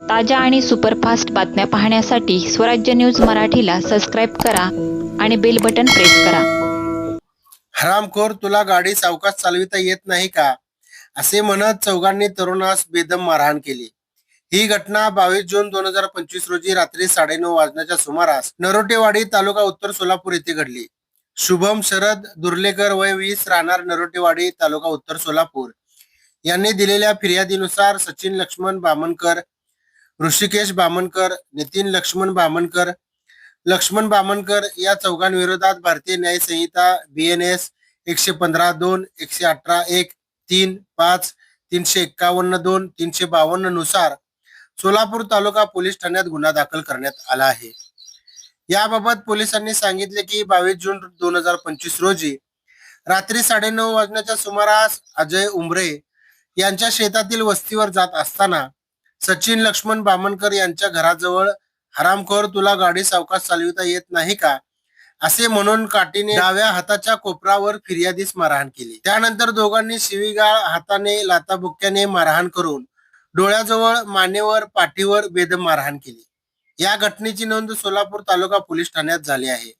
ताज्या आणि सुपरफास्ट बातम्या पाहण्यासाठी स्वराज्य न्यूज मराठीला सबस्क्राईब करा आणि बेल बटन प्रेस करा. हरामखोर तुला गाडी सावकाश चालविता येत नाही का? असे म्हणत चौघांनी तरुणास बेदम मारहाण केली. ही घटना बावीस जून दोन हजार पंचवीस रोजी रात्री साडेनऊ वाजण्याच्या सुमारास नरोटेवाडी तालुका उत्तर सोलापूर येथे घडली. शुभम शरद दुर्लेकर वय वीस राहणार नरोटेवाडी तालुका उत्तर सोलापूर. यांनी दिलेल्या फिर्यादीनुसार सचिन लक्ष्मण बामणकर ऋषिकेश बामणकर नितीन लक्ष्मण बामणकर लक्ष्मण बामणकर या चौघांविरोधात भारतीय न्याय संहिता बी एन एस एकशे पंधरा दोन एकशे अठरा एक तीन पाच तीनशे एक्कावन्न दोन तीनशे बावन्ननुसार सोलापूर तालुका पोलीस ठाण्यात गुन्हा दाखल करण्यात आला आहे. याबाबत पोलिसांनी सांगितले की बावीस जून दोन हजार पंचवीस रोजी रात्री साडेनऊ वाजण्याच्या सुमारास अजय उमरे यांच्या शेतातील वस्तीवर जात असताना सचिन लक्ष्मण बामणकर यांच्या घराजवळ हरामखोर तुला गाडी सावकाश चालविता येत नाही का? असे म्हणून काठीने डाव्या हाताच्या कोपरावर फिर्यादीस मारहाण केली. त्यानंतर दोघांनी शिवीगाळ हाताने लाताबुक्क्याने मारहाण करून डोळ्याजवळ मानेवर पाठीवर बेदम मारहाण केली. या घटनेची नोंद सोलापूर तालुका पोलीस ठाण्यात झाली आहे.